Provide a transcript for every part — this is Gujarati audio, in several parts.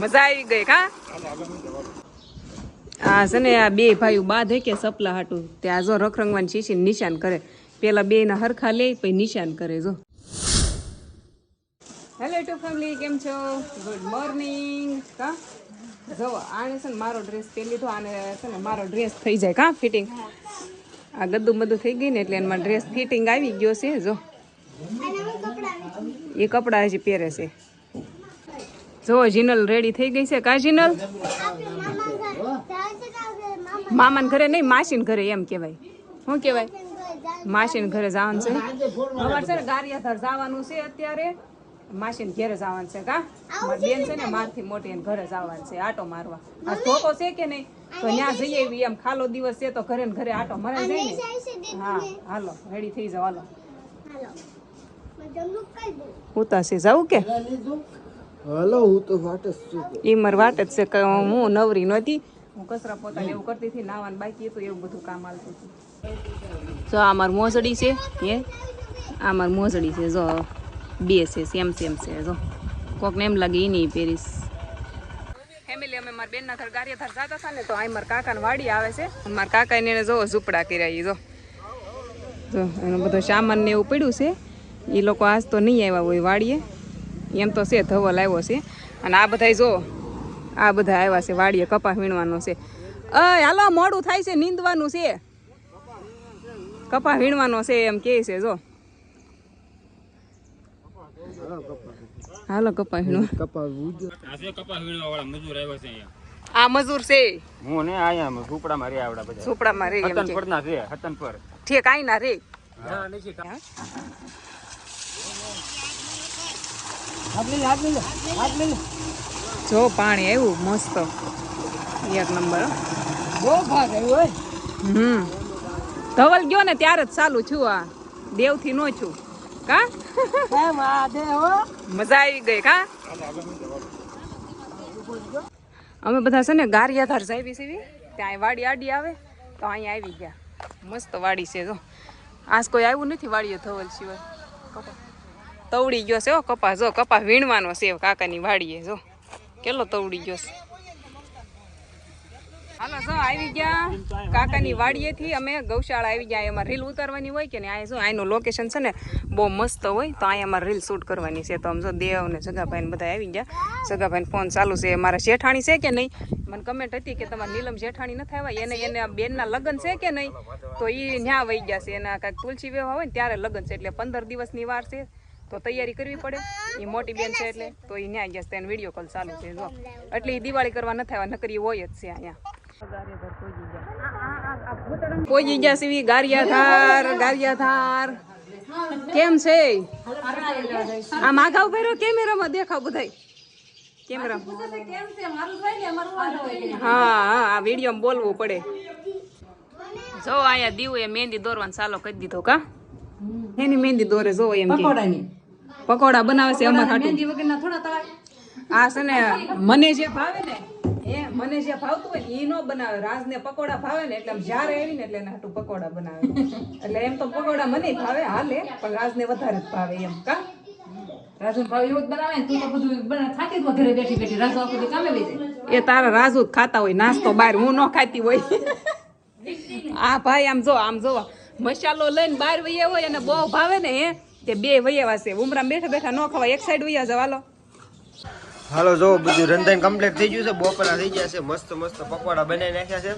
મજા આવી ગઈ કા? આ છે ને આ બે ભાઈઓ બાદ કે સપલા હાટું. ત્યાં જો રખરંગવાની શીશી નિશાન કરે. પેલા બે ના હરખા લે પછી નિશાન કરે જો. હેલો ટુ ફેમિલી કેમ છો? ગુડ મોર્નિંગ કા? જો આને છે ને મારો ડ્રેસ પહેરી લીધો આને છે ને મારો ડ્રેસ થઈ જાય કા ફિટિંગ આ ગદ્દુ બધું થઈ ગઈ ને એટલે એમાં ડ્રેસ ફિટિંગ આવી ગયો છે જો. એ કપડાં હજી પહેરે છે. જો જીનલ રેડી થઈ ગઈ છે કા જીનલ? મામાને ઘરે નહીં, માસીને ઘરે એમ કહેવાય. શું કહેવાય? માસીને ઘરે જવાનું છે. અમારે છે ને ગારિયાધાર જવાનું છે અત્યારે. માસીને ઘરે જવાનું છે કા? મારી બેન છે ને મારથી મોટી એને ઘરે જવાનું છે, આટો મારવા. આ ધોકો છે કે નહીં? તો ત્યાં જઈએ એવી એમ. ખાલો દિવસ છે તો ઘરે ને ઘરે આટો મરાઈ જાય ને? હા, હાલો રેડી થઈ જાવ હાલો. ઉતાસી જાવું કે? હલો હું તો વાટ જ છું. ઈ માર વાટ જ છે કે હું નવરી નહોતી. હું કચરા પોતા એવું કરતી હતી નાવાનું બાકી હતું એવું બધું કામ આવતું હતું. જો આ મારું મોજડી છે હે? આ મારું મોજડી છે જો. બે છે સેમ સેમ છે જો. કોકને એમ લાગે એ નહીં પહેરીશ. ફેમિલી અમે મારા બેનના ઘર ગારિયાધાર જતા હતા ને તો અહીં મારા કાકાને વાડી આવે છે. મારા કાકા એને જો ઝૂપડા કર્યા એ જો. જો એનો બધો સામાન ને એવું પડ્યું છે. એ લોકો આજ તો નહીં આવ્યા હોય વાડીએ. એમ તો છે ધવલ આવ્યો છે. અને આ બધા જો આ બધા આવ્યા છે વાડીએ કપા વીણવાનો છે. અય હાલો મોડું થાય છે નીંદવાનું છે. કપા વીણવાનો છે એમ કે છે જો. હાલો કપા વીણવા કપા વીણવા વાળા મજૂર આવ્યા છે અહીંયા આ મજૂર છે. હું ને આયા ઝૂંપડામાં રહ્યા આવડા બધા. ઝૂંપડામાં રે એમ હતન કે પરના છે હતન પર ઠીક આઈ ના રે જો પાણી આવ્યું, મસ્ત. એક નંબર. બહુ ભાગ આવ્યો હમ. ધવલ ગયો ને ત્યારે જ ચાલુ છું આ. દેવથી નો છું. કા? મજા આવી ગઈ, કા? અમે બધા છે ને ગારિયાધાર જાવી સીવી ત્યાં વાડી આડી આવે, તો અહીંયા આવી ગયા. મસ્ત વાડી છે, જો. આજ કોઈ આવ્યું નથી વાડીએ ધવલ સિવાય. તવડી ગયો છે હો કપા જો કપા વીણવાનો છે કાકાની વાડીએ, જો. કેટલો તવડી ગયો છે. હાલો, જો, આવી ગયા કાકાની વાડીએથી. અમે ગૌશાળા આવી ગયા એમાં રીલ ઉતારવાની હોય કે ને આ જો આનું લોકેશન છે ને, બહુ મસ્ત હોય, તો અહીંયા અમારે રીલ શૂટ કરવાની છે. તો આમ જો, દેવ ને જગાભાઈ બધા આવી ગયા. સગાભાઈ ફોન ચાલુ છે મારા શેઠાણી છે કે નહીં? મને કમેન્ટ હતી કે તમારે નીલમ જેઠાણી નથી આવ્યા? એને એને બેનના લગ્ન છે કે નહીં? તો એ ન્યા વહી ગયા છે. એના કાંઈક તુલસી વિવાહ હોય ને, ત્યારે લગ્ન છે. એટલે પંદર દિવસની વાર છે. તો તૈયારી કરવી પડે. એ મોટી બેન છે એટલે તો એ ન્યાય ગયા છે એને વીડિયો કોલ ચાલુ છે જો. એટલે એ દિવાળી કરવા નથી આવ્યા નકરી હોય જ છે અહીંયા. કોઈ ગયા સીવી ગારિયાધાર ગારિયાધાર. કેમ છે? આ માઘા ઉભેરો કેમેરામાં દેખાવ બધાય. કેમેરા હા હા આ વિડીયોમાં બોલવું પડે. જો અહીંયા દીવ એ મહેંદી દોરવાનું ચાલો કરી દીધો કા? એની મહેંદી દોરે જો એમ કે. પકોડા બનાવે છે અમાર હાટુ આ છે ને મને જે ભાવે ને એ મને જે ભાવતું હોય ઈ નો બનાવે. રાજને પકોડા ભાવે ને એટલે જ્યારે આવી ને એટલે એના હાટું પકોડા બનાવે. એટલે એમ તો પકોડા મને ભાવે હાલે પણ રાજને વધારે જ ભાવે એમ કા? એ તારા રાજુ ખાતા હોય નાસ્તો બહાર હું ન ખાતી હોય. આ ભાઈ આમ જો આમ જો મસાલો લઈને બહાર વૈયા હોય અને બહુ ભાવે ને હે? તે બે વૈયા છે ઉમરામ બેઠા બેઠા ન ખવાય. એક સાઈડ વૈયા જવાલો હાલો જો બધું રંધન કમ્પ્લીટ થઈ ગયું છે. બપોરા થઈ ગયા છે. મસ્ત મસ્ત પકોડા બનાવી નાખ્યા છે.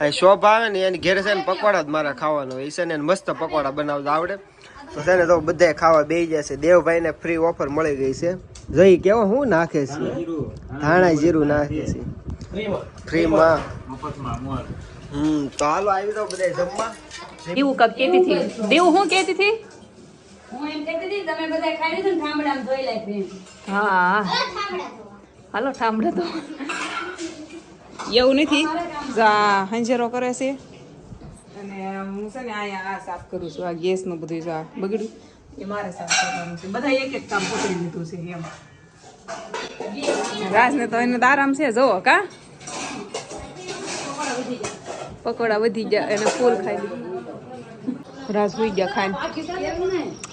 અહીં શોપ આવે ને એની ઘેર છે ને પકોડા જ મારા ખાવાનો એ છે ને મસ્ત પકોડા બનાવતા આવડે. તો છે ને તો બધાય ખાવા બેસી જશે દેવભાઈને ફ્રી ઓફર મળી ગઈ છે. જોઈ કેવો હું નાખે છે? ધાણા જીરું નાખે છે. ફ્રીમાં હમ તો હાલો આવી તો બધા જમવા. એવું કાક કેતી હતી. દેવું હું કેતી હતી? હું એમ કહેતી હતી તમે બધા ખાઈ લીધું ને ઠામડામાં ધોઈ લાગી હા. હાલો ઠામડા તો એવું નથી? જા હંજેરો કરે છે? અને હું છે ને અહીંયા આ સાફ કરું છું આ ગેસનું બધું આ બગડ્યું. એ મારે સાફ કરવાનું છે. બધા એક એક કામ પકડી લીધું છે એમ. રાજને તો એને તો આરામ છે જુઓ કા? પકોડા વધી ગયા એને ફૂલ ખાઈ લીધું. રાત સુઈ ગયા ખાઈને.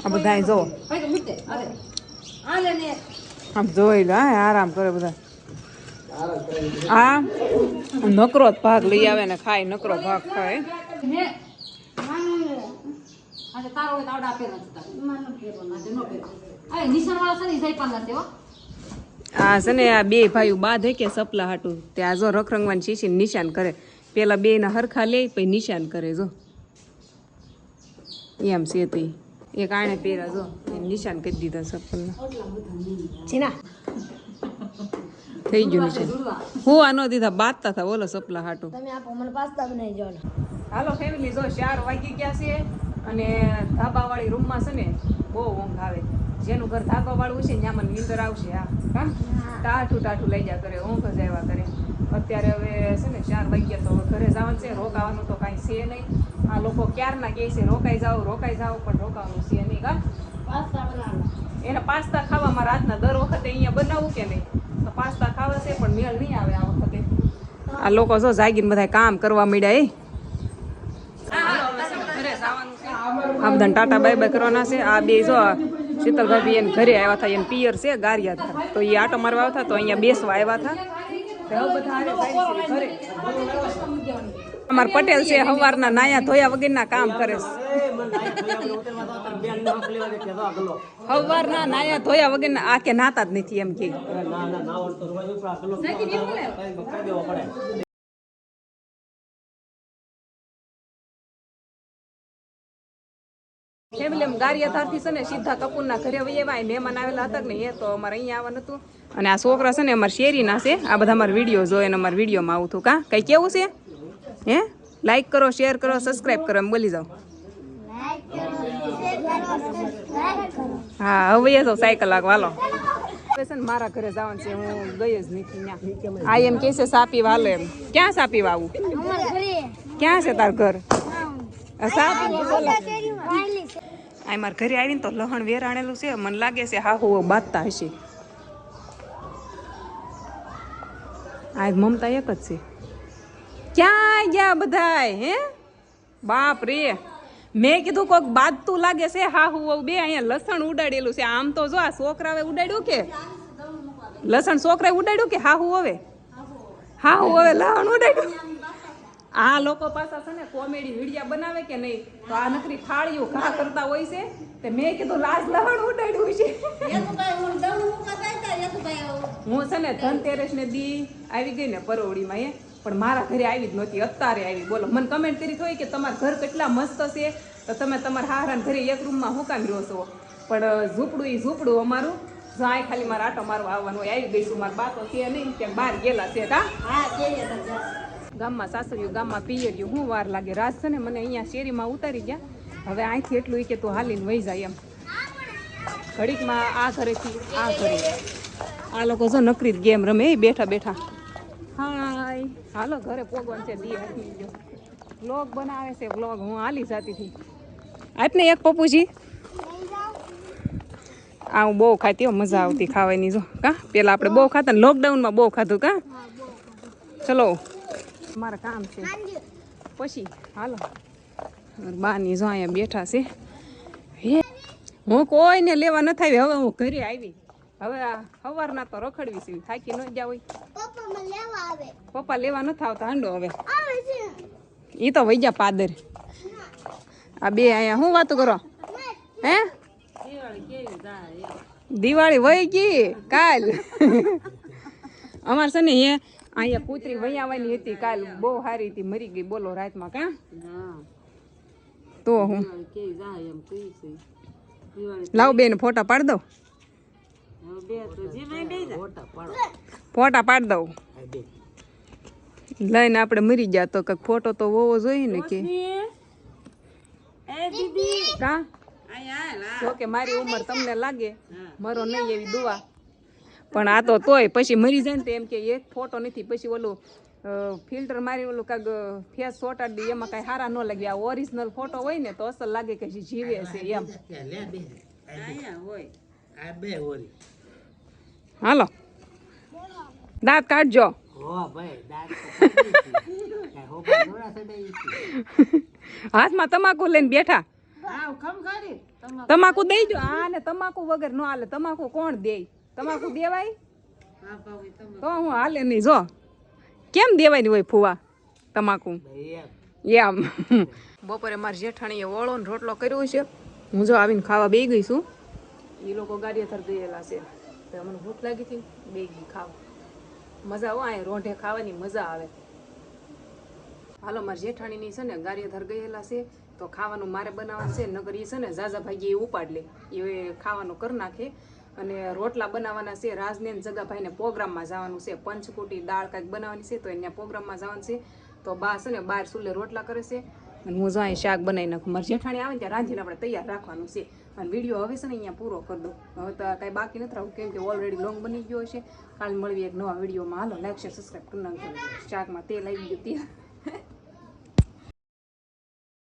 આ બધા જો. આમ જોઈ લે, હા, આરામ કરે બધા. આ નકરો ભાગ લઈ આવે ને ખાય, નકરો ભાગ ખાય. આ છે ને. આ બે ભાઈઓ બાંધે કે સપલા હાટું. તે આ જો રખરંગવાની શીશી નિશાન કરે. પેલા બે ના હરખા લે, પછી નિશાન કરે, જો. એમ છે તે. એ એક આણે પહેરા જો નિશાન કરી દીધા સપલના જીના થઈ ગયું નિશાન. હું આનો દીધા બાંધતા હતા બોલો સપલા હાટો. તમે આપો મને પાસ્તા બનાવી જવાનો હાલો ફેમિલી જો ચાર વાગી ગયા છે અને ધાબાવાળી રૂમમાં છે ને બહુ ઊંઘ આવે. જેનું ઘર ધાબાવાળું છે ને ત્યાં મને નીંદર આવશે હા. હા? ટાઠું ટાઠું લઈ જા કરે ઊંઘ જ આવ્યા કરે. અત્યારે હવે છે ને ચાર વાગ્યા તો ઘરે જવાનું છે રોકાવાનું તો કાંઈ છે નહીં. આ લોકો ક્યારના કહે છે રોકાઈ જાઓ રોકાઈ જાઓ પણ રોકાવાનું છે નહીં કા એને પાસ્તા ખાવામાં રાતના દર વખતે અહીંયા બનાવવું કે નહીં? તો પાસ્તા ખાવા છે પણ મેળ નહીં આવે આ વખતે. આ લોકો જો જાગીને બધા કામ કરવા મળ્યા એ આ બધા ટાટા બાય બાય કરવાના છે. આ બે જો શીતલ ભાભી એને ઘરે આવ્યા હતા એને પિયર છે ગારિયા હતા. તો એ આટો મારવા આવતા તો અહીંયા બેસવા આવ્યા હતા. અમાર પટેલ છે સવારના નાયા ધોયા વગરના કામ કરે છે. હવારના નાયા ધોયા વગરના આ કે નાતા જ નથી એમ કે. ફેમિલી એમ ગારિયાધારથી છે ને સીધા કપૂરના ઘરે વહી આવ્યા મહેમાન આવેલા હતા નહીં એ તો અમારે અહીંયા આવવાનું હતું. અને આ છોકરા છે ને અમારા શેરીના છે. આ બધા અમારા વીડિયો જોઈને અમારા વિડીયોમાં આવું હતું કા? કંઈ કેવું છે? હે? લાઈક કરો શેર કરો સબસ્ક્રાઇબ કરો એમ બોલી જાઓ. હા હવે એ તો સાયકલ લાગ વાલો છે ને મારા ઘરે જવાનું છે હું ગઈ જ નથી આ એમ કે છે સાપી વાલો એમ. ક્યાં સાપી વાવું? ક્યાં છે તાર ઘર? સાપી આ મારા ઘરે આવીને તો લહણ વેરાણેલું છે, મને લાગે છે હા હોવો બાંધતા હશે. આ મમતા એક જ છે. ક્યાં ગયા બધાય, હે? બાપ રે. મેં કીધું કોક બાંધતું લાગે છે, હા હું બે અહીંયા લસણ ઉડાડેલું છે. આમ તો જો આ છોકરાએ ઉડાડ્યું કે? લસણ છોકરાએ ઉડાડ્યું કે હા હું હવે? હા હું હવે લહણ ઉડાડ્યું? આ લોકો પાછા છે ને કોમેડી વિડીયા બનાવે કે નહીં? તો આ નકરી ફાળીઓ ઘા કરતા હોય છે તે મેં કીધું લાજ લહણ ઉડાડ્યું છે. હું છે ને ધનતેરસ ને દી આવી ગઈ ને પરોવડીમાં એ. પણ મારા ઘરે આવી જ નહોતી અત્યારે આવી. બોલો મને કમેન્ટ કરી હોય કે તમારા ઘર કેટલા મસ્ત છે. તો તમે તમારા હારાને ઘરે એક રૂમમાં હું કામ રહ્યો છો. પણ ઝૂંપડું એ ઝૂંપડું અમારું. જાય ખાલી મારા આટો મારવા આવવાનું હોય આવી ગઈશું મારા બાતો છે નહીં ત્યાં બહાર ગયેલા છે કા ગામમાં સાસરિયું ગામમાં પિયરિયું હું વાર લાગે. રાસ છે ને મને અહીંયા શેરીમાં ઉતારી ગયા. હવે અહીંથી એટલું કે તું હાલીને વહી જાય એમ. ઘડીકમાં આ ઘરેથી આ ઘરે. આ લોકો જો નકરી જ ગેમ રમે. એ બેઠા બેઠા. હાય. હાલો, ઘરે પોગવાન છે, દી હાથી ગયો બનાવે છે વ્લોગ હું હાલી જાતી હતી. આપને એક પપ્પુજી? આ હું બહુ ખાતી હો, મજા આવતી ખાવાની જો. કા? પેલા આપણે બહુ ખાતા લોકડાઉનમાં બહુ ખાધું કા? ચલો. મારા કામ છે. પછી હાલો. બાની જો અહીંયા બેઠા છે. હે? હું કોઈને લેવા નથી આવી. હવે હું ઘરે આવી. હવે આ સવારના તો રખડવી છે. થાકી ન જાવ પપ્પા લેવા આવે. પપ્પા લેવા નથી આવતા. હાંડો હવે. એ તો વૈજા પાદર. આ બે અહીંયા શું વાતો કરો? હે? દિવાળી વહી ગઈ. કાલ. અમારે છે ને એ અહીંયા કૂતરી વહી આવવાની હતી કાલ બહુ સારી હતી મરી ગઈ બોલો રાતમાં કા? તો હું. લાવ બેન ફોટા પાડ દઉં? ફોટા પાડ. દઉં. લઈને આપણે મરી ગયા તો કંઈક ફોટો તો હોવો જોઈએ ને કે. કા? જો કે મારી ઉંમર તમને લાગે. મારો નહીં એવી દુઆ. પણ આ તો તોય. પછી મરી જાય ને તો એમ કે એક ફોટો નથી. પછી ઓલું ફિલ્ટર મારી ઓલું કાંક ફેસ ચોટાડી દઈએ એમાં કાંઈ સારા ન લાગે. આ ઓરિજિનલ ફોટો હોય ને તો અસલ લાગે કે જે જીવે છે એમ. હાલો. દાંત કાઢજો. હાથમાં તમાકુ લઈને બેઠા. તમાકુ દઈ જો આ ને તમાકુ વગર ન હાલે. તમાકુ કોણ દે? તમાકુ દેવાય? તો હું હાલે નહીં જો. કેમ દેવાની હોય ફુવા? તમાકુ? એમ. બપોરે મારી જેઠાણીએ ઓળો ને રોટલો કર્યો છે. હું જો આવીને ખાવા બે ગઈ છું. એ લોકો ગાડીયાથર થર ગયેલા છે. તો મને ભૂખ લાગી હતી. બે ગઈ ખાવા. મજા આવે અહીંયા રોંઢે ખાવાની મજા આવે. હાલો મારી જેઠાણીની છે ને ગાડીયાથર ગયેલા છે. તો ખાવાનું મારે બનાવવાનું છે. નગર એ છે ને ઝાઝા ભાગી એ ઉપાડ લે. એ ખાવાનું કરી નાખે. અને રોટલા બનાવવાના છે, રાજને જગાભાઈને પ્રોગ્રામમાં જવાનું છે. પંચકુટી દાળ કાંઈક બનાવવાની છે, તો એના પ્રોગ્રામમાં જવાનું છે. તો બા છે ને, બાર સુલે રોટલા કરે છે. અને હું જાય શાક બનાવી નાખું મારી જેઠાણી આવે ને, ત્યાં રાંધીને આપણે તૈયાર રાખવાનું છે. અને વીડિયો હવે છે ને અહીંયા પૂરો કરી દો હવે તો કાંઈ બાકી નથી રહું કેમ કે ઓલરેડી લોંગ બની ગયો છે. કાલે મળવી એક નવા વિડીયોમાં. હાલો લાઈક શેર સબસ્ક્રાઈબ કરી નાખજો. શાકમાં તેલ આવી ગયું તેલ